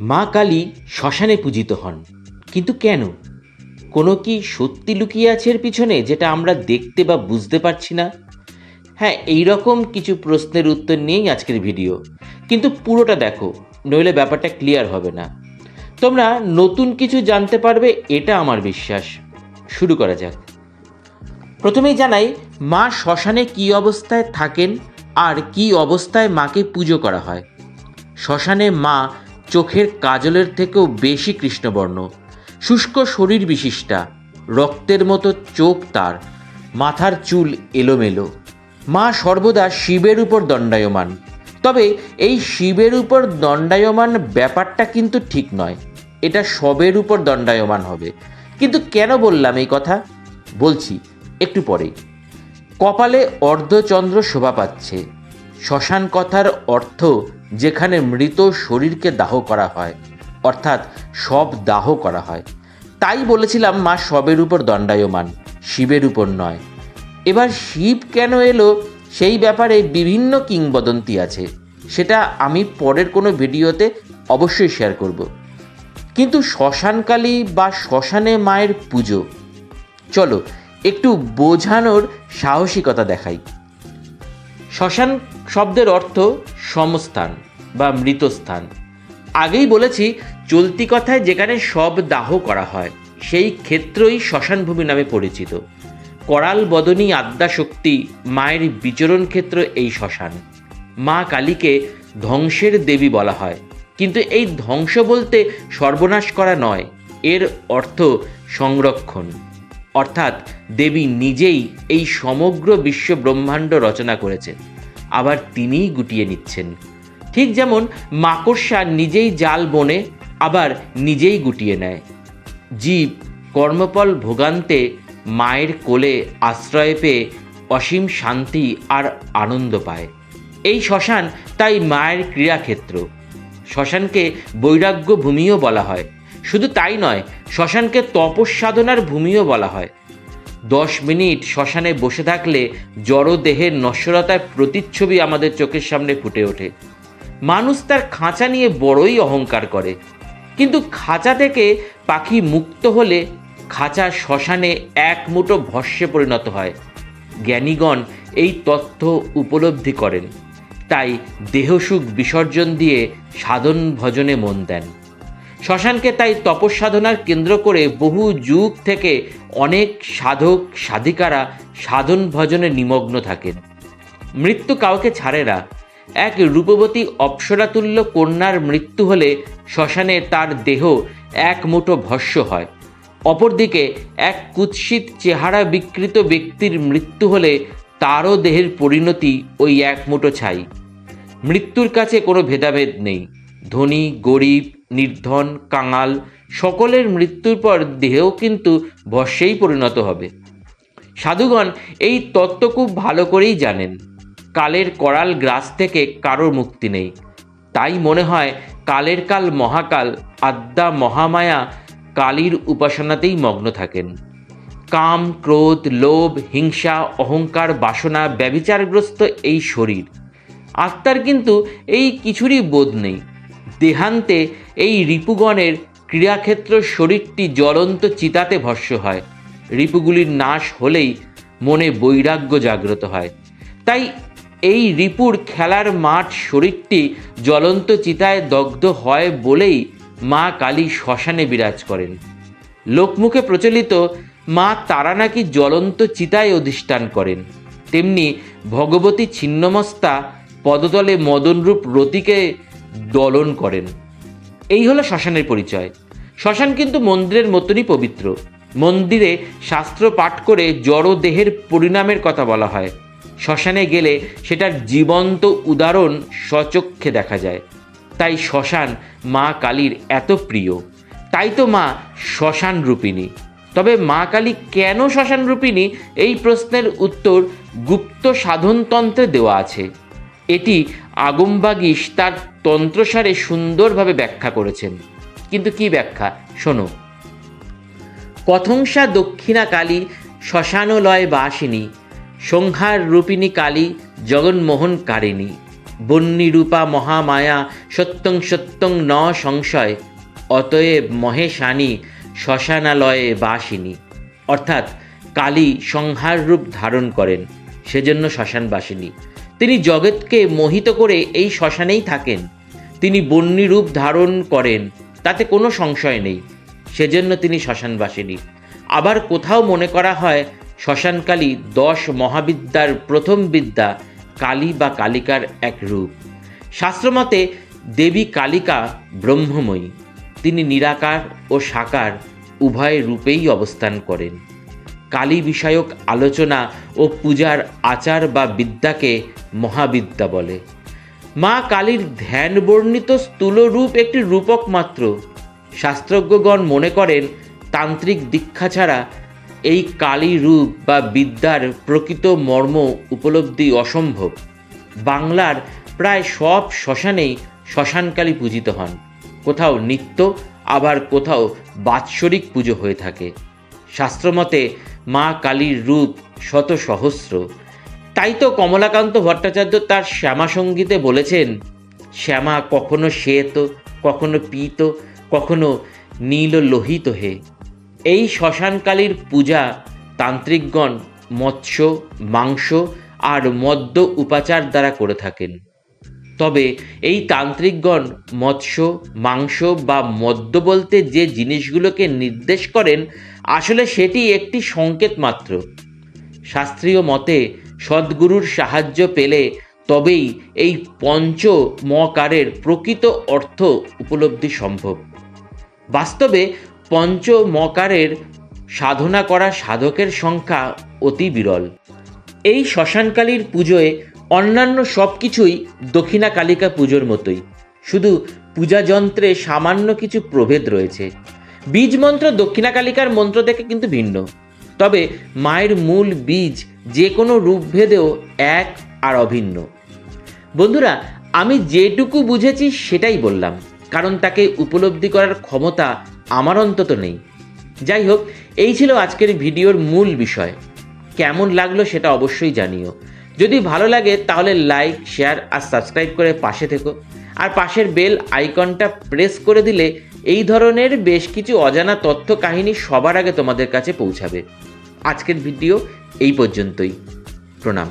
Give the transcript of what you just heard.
মা কালী শ্মশানে পূজিত হন। কিন্তু কেন? কোনো কি সত্যি লুকিয়ে আছে এর পিছনে যেটা আমরা দেখতে বা বুঝতে পারছি না? হ্যাঁ এই রকম কিছু প্রশ্নের উত্তর নিয়েই আজকের ভিডিও। কিন্তু পুরোটা দেখো, নইলে ব্যাপারটা ক্লিয়ার হবে না। তোমরা নতুন কিছু জানতে পারবে, এটা আমার বিশ্বাস। শুরু করা যাক। প্রথমেই জানাই, মা শ্মশানে কী অবস্থায় থাকেন আর কী অবস্থায় মাকে পুজো করা হয়? শ্মশানে মা চোখের কাজলের থেকেও বেশি কৃষ্ণবর্ণ। শুষ্ক শরীর বিশিষ্টা। রক্তের মতো চোখ তার। মাথার চুল এলোমেলো। মা সর্বদা শিবের উপর দণ্ডায়মান। তবে এই শিবের উপর দণ্ডায়মান ব্যাপারটা কিন্তু ঠিক নয়। এটা সবের উপর দণ্ডায়মান হবে। কিন্তু কেন বললাম এই কথা? বলছি, একটু পরেই। কপালে অর্ধচন্দ্র শোভা পাচ্ছে। শ্মশান কথার অর্থ যেখানে মৃত শরীরকে দাহ করা হয়, অর্থাৎ সব দাহ করা হয়। তাই বলেছিলাম মা সবের উপর দণ্ডায়মান, শিবের উপর নয়। এবার শিব কেন এলো, সেই ব্যাপারে বিভিন্ন কিংবদন্তি আছে। সেটা আমি পরের কোনো ভিডিওতে অবশ্যই শেয়ার করব। কিন্তু শ্মশানকালী বা শ্মশানে মায়ের পুজো। চলো, একটু বোঝানোর সাহসিকতা দেখাই। শ্মশান শব্দের অর্থ সমস্থান। বা মৃতস্থান। আগেই বলেছি, চলতি কথায় যেখানে সব দাহ করা হয়, সেই ক্ষেত্রই শ্মশানভূমি নামে পরিচিত। করাল বদনী আদ্যাশক্তি মায়ের বিচরণ ক্ষেত্র এই শ্মশান। মা কালীকে ধ্বংসের দেবী বলা হয়। কিন্তু এই ধ্বংস বলতে সর্বনাশ করা নয়, এর অর্থ সংরক্ষণ। অর্থাৎ দেবী নিজেই এই সমগ্র বিশ্ব ব্রহ্মাণ্ড রচনা করেছেন, আবার তিনিই গুটিয়ে নিচ্ছেন। ঠিক যেমন মাকড়সা নিজেই জাল বনে, আবার নিজেই গুটিয়ে নেয়। জীব কর্মফল ভোগান্তে মায়ের কোলে আশ্রয় পেয়ে অসীম শান্তি আর আনন্দ পায়। এই শ্মশান তাই মায়ের ক্রীড়াক্ষেত্র। শ্মশানকে বৈরাগ্য ভূমিও বলা হয়। শুধু তাই নয়, শ্মশানকে তপস্সাধনার ভূমিও বলা হয়। দশ মিনিট শ্মশানে বসে থাকলে জড়দেহের নশ্বরতার প্রতিচ্ছবি আমাদের চোখের সামনে ফুটে ওঠে। মানুষ তার খাঁচা নিয়ে বড়ই অহংকার করে। কিন্তু খাঁচা থেকে পাখি মুক্ত হলে খাঁচা শ্মশানে এক মুঠো ভস্যে পরিণত হয়। জ্ঞানীগণ এই তথ্য উপলব্ধি করেন। তাই দেহসুখ বিসর্জন দিয়ে সাধন ভজনে মন দেন। শ্মশানকে তাই তপস্সাধনার কেন্দ্র করে বহু যুগ থেকে অনেক সাধক, সাধিকারা সাধন ভজনে নিমগ্ন থাকেন। মৃত্যু কাউকে ছাড়ে না। এক রূপবতী অপ্সরাতুল্য কন্যার মৃত্যু হলে শ্মশানে তার দেহ এক মুঠো ভস্য হয়। অপরদিকে এক কুৎসিত চেহারা বিকৃত ব্যক্তির মৃত্যু হলে তারও দেহের পরিণতি ওই এক মুঠো ছাই। মৃত্যুর কাছে কোনো ভেদাভেদ নেই। ধনী, গরিব, নির্ধন, কাঙাল, সকলের মৃত্যুর পর দেহেও কিন্তু ভস্যেই পরিণত হবে। সাধুগণ এই তত্ত্ব খুব ভালো করেই জানেন। কালের করাল গ্রাস থেকে কারোর মুক্তি নেই। তাই মনে হয় কালের কাল মহাকাল, আদ্যা মহামায়া, কালীর উপাসনাতেই মগ্ন থাকেন। কাম, ক্রোধ, লোভ, হিংসা, অহংকার, বাসনা, ব্যবিচারগ্রস্ত এই শরীর। আত্মার কিন্তু এই কিছুরই বোধ নেই। দেহান্তে এই রিপুগণের ক্রীড়াক্ষেত্র শরীরটি জ্বলন্ত চিতাতে ভস্য হয়। রিপুগুলির নাশ হলেই মনে বৈরাগ্য জাগ্রত হয়। তাই এই রিপুর খেলার মাঠ শরীরটি জ্বলন্ত চিতায় দগ্ধ হয় বলেই মা কালী শ্মশানে বিরাজ করেন। লোকমুখে প্রচলিত মা তারা নাকি জ্বলন্ত চিতায় অধিষ্ঠান করেন। তেমনি ভগবতী ছিন্নমস্তা পদতলে মদনরূপ রতিকে দলন করেন। এই হলো শ্মশানের পরিচয়। শ্মশান কিন্তু মন্দিরের মতনই পবিত্র। মন্দিরে শাস্ত্র পাঠ করে জড় দেহের পরিণামের কথা বলা হয়। শ্মশানে গেলে সেটার জীবন্ত উদাহরণ সচক্ষে দেখা যায়। তাই শ্মশান মা কালীর এত প্রিয়। তাই তো মা শ্মশান রূপিণী। তবে মা কালী কেন শ্মশান রূপিণী? এই প্রশ্নের উত্তর গুপ্ত সাধনতন্ত্রে দেওয়া আছে। এটি আগমবাগিস তার তন্ত্রসারে সুন্দরভাবে ব্যাখ্যা করেছেন। কিন্তু কি ব্যাখ্যা? শোনো। কথংসা দক্ষিণা কালী শ্মশানলয় বাসিনী সংহার রূপিণী কালী, জগন্মোহন কারিণী। বন্যীরূপা মহামায়া, সত্যং সত্যং ন সংশয়, অতএব মহেশানী, শ্মশানালয়ে বাসিনী। অর্থাৎ কালী সংহার রূপ ধারণ করেন, সেজন্য শ্মশানবাসিনী। তিনি জগৎকে মোহিত করে এই শ্মশানেই থাকেন। তিনি বন্যী রূপ ধারণ করেন, তাতে কোনো সংশয় নেই, সেজন্য তিনি শ্মশানবাসিনী। আবার কোথাও মনে করা হয় শ্মশানকালী দশ মহাবিদ্যার প্রথম বিদ্যা কালী বা কালিকার এক রূপ। শাস্ত্রমতে দেবী কালিকা ব্রহ্মময়ী। তিনি নিরাকার ও সাকার, উভয় রূপেই অবস্থান করেন। কালী বিষয়ক আলোচনা ও পূজার আচার বা বিদ্যাকে মহাবিদ্যা বলে। মা কালীর ধ্যান বর্ণিত স্থূল রূপ একটি রূপক মাত্র। শাস্ত্রজ্ঞগণ মনে করেন, তান্ত্রিক দীক্ষা ছাড়া এই কালী রূপ বা বিদ্যার প্রকৃত মর্ম উপলব্ধি অসম্ভব। বাংলার প্রায় সব শ্মশানেই শ্মশানকালী পূজিত হন। কোথাও নিত্য, আবার কোথাও বাৎসরিক পুজো হয়ে থাকে। শাস্ত্রমতে মা কালীর রূপ শত সহস্র। তাই তো কমলাকান্ত ভট্টাচার্য তার শ্যামা সঙ্গীতে বলেছেন, শ্যামা কখনো শ্বেত, কখনো পীত, কখনো নীল লোহিত হে। এই শ্মশানকালীর পূজা তান্ত্রিকগণ মৎস্য, মাংস আর মদ্য উপাচার দ্বারা করে থাকেন। তবে এই তান্ত্রিকগণ মৎস্য, মাংস বা মদ্য বলতে যে জিনিসগুলোকে নির্দেশ করেন, আসলে সেটি একটি সংকেত মাত্র। শাস্ত্রীয় মতে, সদ্গুরুর সাহায্য পেলে তবেই এই পঞ্চ মকারের প্রকৃত অর্থ উপলব্ধি সম্ভব। বাস্তবে পঞ্চ মকারের সাধনা করা সাধকের সংখ্যা অতি বিরল। এই শ্মশানকালীর পুজোয় অন্যান্য সব কিছুই দক্ষিণা কালিকা পুজোর মতোই। শুধু পূজা যন্ত্রে সামান্য কিছু প্রভেদ রয়েছে। বীজ মন্ত্র দক্ষিণা কালিকার মন্ত্র থেকে কিন্তু ভিন্ন। তবে মায়ের মূল বীজ যে কোনো রূপভেদেও এক আর অভিন্ন। বন্ধুরা, আমি যেটুকু বুঝেছি সেটাই বললাম। কারণ তাকে উপলব্ধি করার ক্ষমতা আমার অন্তত নেই। যাই হোক, এই ছিল আজকের ভিডিওর মূল বিষয়। কেমন লাগল সেটা অবশ্যই জানিও। যদি ভালো লাগে তাহলে লাইক, শেয়ার আর সাবস্ক্রাইব করে পাশে থেকো। আর পাশের বেল আইকনটা প্রেস করে দিলে এই ধরনের বেশ কিছু অজানা তথ্য কাহিনী সবার আগে তোমাদের কাছে পৌঁছাবে। আজকের ভিডিও এই পর্যন্তই। প্রণাম।